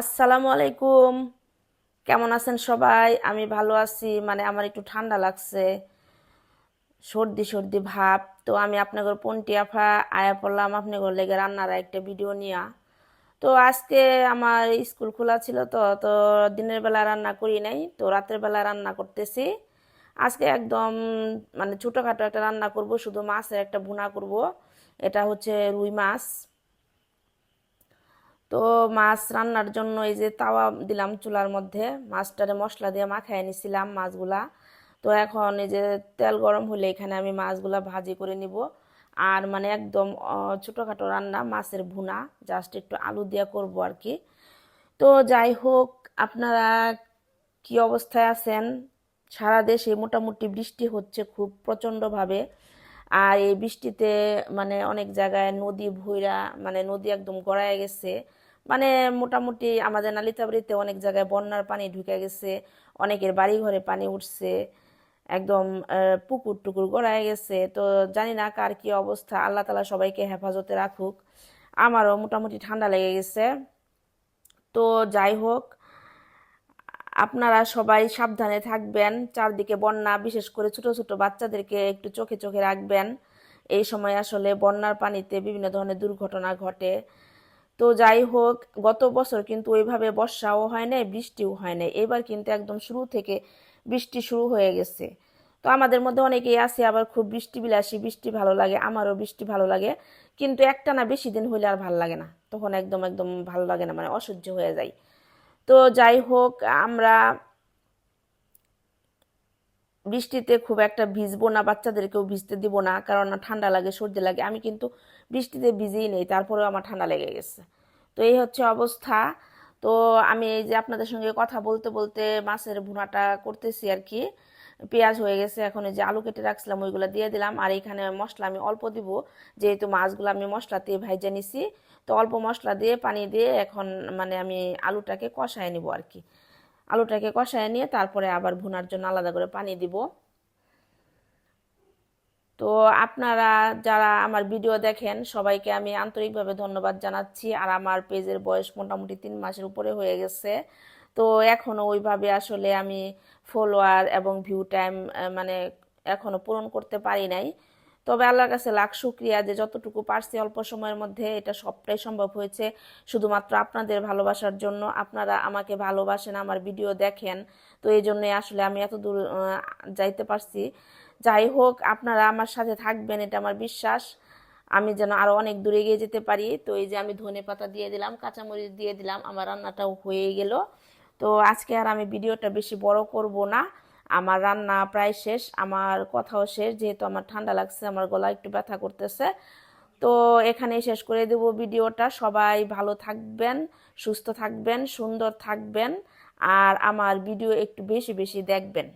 আসসালামু আলাইকুম। কেমন আছেন সবাই? আমি ভালো আছি মানে আমার একটু ঠান্ডা লাগছে। সর্দি সর্দি ভাব। তো আমি আপনাদের পন্টি আফা আয়া পড়লাম আপনাদের লেগে রান্নার একটা ভিডিও নিয়া। তো আজকে আমার স্কুল খোলা ছিল তো তো দিনের বেলা রান্না করি নাই, তো রাতের বেলা রান্না করতেছি। আজকে একদম মানে ছোটোখাটো একটা রান্না করব, শুধু মাছের একটা ভুনা করব। এটা হচ্ছে রুই মাছ। তো মাছ রান্নার জন্য এই যে তাওয়া দিলাম চুলার মধ্যে। মাছটারে মশলা দিয়ে মাখায় নিছিলাম মাছগুলা। তো এখন এই যে তেল গরম হলে এখানে আমি মাছগুলা ভাজি করে নিব। আর মানে একদম ছোটোখাটো রান্না মাছের ভুনা, জাস্ট একটু আলু দিয়ে করব আর কি তো যাই হোক, আপনারা কি অবস্থায় আছেন? সারা দেশে মোটামুটি বৃষ্টি হচ্ছে খুব প্রচণ্ডভাবে। আর এই বৃষ্টিতে মানে অনেক জায়গায় নদী ভুইরা মানে নদী একদম গড়ায় গেছে। মানে মোটামুটি আমাদের নালিতাবাড়িতে অনেক জায়গায় বন্যার পানি ঢুকে গেছে, অনেকের বাড়ি ঘরে পানি উঠছে, একদম পুকুর টুকুর গড়ায় গেছে। তো জানি না কার কি অবস্থা, আল্লাহ তালা সবাইকে হেফাজতে রাখুক। আমারও মোটামুটি ঠান্ডা লেগে গেছে। তো যাই হোক আপনারা সবাই সাবধানে থাকবেন। চারদিকে বন্যা, বিশেষ করে ছোট ছোট বাচ্চাদেরকে একটু চোখে চোখে রাখবেন। এই সময় আসলে বন্যার পানিতে বিভিন্ন ধরনের দুর্ঘটনা ঘটে। তো যাই হোক, গত বছর কিন্তু ওইভাবে বর্ষাও হয় নাই, বৃষ্টিও হয় নাই। এবার কিন্তু একদম শুরু থেকে বৃষ্টি শুরু হয়ে গেছে। তো আমাদের মধ্যে অনেকেই আছে, আবার খুব বৃষ্টি বিলাসী বৃষ্টি ভালো লাগে, আমারও বৃষ্টি ভালো লাগে। কিন্তু একটা না বেশি দিন হইলে আর ভালো লাগে না। তখন একদম একদম ভালো লাগে না মানে অসহ্য হয়ে যায়। তো যাই হোক, আমরা বৃষ্টিতে খুব একটা ভিজবো না, বাচ্চাদেরকেও ভিজতে দিব না, কারণ ঠান্ডা লাগে, সর্দি লাগে। আমি কিন্তু বৃষ্টিতে ভিজেই নেই, তারপরেও আমার ঠান্ডা লেগে গেছে। তো এই হচ্ছে অবস্থা। তো আমি এই যে আপনাদের সঙ্গে কথা বলতে বলতে মাছের ভুনাটা করতেছি আর কি। পেঁয়াজ হয়ে গেছে, এখন এই যে আলু কেটে রাখছিলাম, ওইগুলো দিয়ে দিলাম। আর এখানে মশলা আমি অল্প দিব, যেহেতু মাছগুলো আমি মশলা দিয়ে ভাইজা নিছি, তো অল্প মশলা দিয়ে, পানি দিয়ে এখন মানে আমি আলুটাকে কষায় নিব আর কি। আলুটাকে কষায় নিয়ে তারপরে আবার ভুনার জন্য আলাদা করে পানি দিব। তো আপনারা যারা আমার ভিডিও দেখেন, সবাইকে আমি আন্তরিকভাবে ধন্যবাদ জানাচ্ছি। আর আমার পেজের বয়স মোটামুটি তিন মাসের উপরে হয়ে গেছে। তো এখনও ওইভাবে আসলে আমি ফলোয়ার এবং ভিউ টাইম মানে এখনও পূরণ করতে পারি নাই। তবে আল্লাহর কাছে লাখ শুক্রিয়া যে যতটুকু পারছি অল্প সময়ের মধ্যে এটা সবটাই সম্ভব হয়েছে। শুধুমাত্র আপনাদের ভালোবাসার জন্য আপনারা আমাকে ভালোবাসেন, আমার ভিডিও দেখেন। তো এই জন্যই আসলে আমি এত দূর যাইতে পারছি। যাই হোক, আপনারা আমার সাথে থাকবেন, এটা আমার বিশ্বাস। আমি যেন আরও অনেক দূরে এগিয়ে যেতে পারি। তো এই যে আমি ধনে পাতা দিয়ে দিলাম, কাঁচামরিচ দিয়ে দিলাম, আমার রান্নাটাও হয়ে গেল। তো আজকে আর আমি ভিডিওটা বেশি বড় করব না। আমার রান্না প্রায় শেষ, আমার কথাও শেষ, যেহেতু আমার ঠান্ডা লাগছে, আমার গলা একটু ব্যথা করতেছে। তো এখানেই শেষ করে দেব ভিডিওটা। সবাই ভালো থাকবেন, সুস্থ থাকবেন, সুন্দর থাকবেন, আর আমার ভিডিও একটু বেশি বেশি দেখবেন।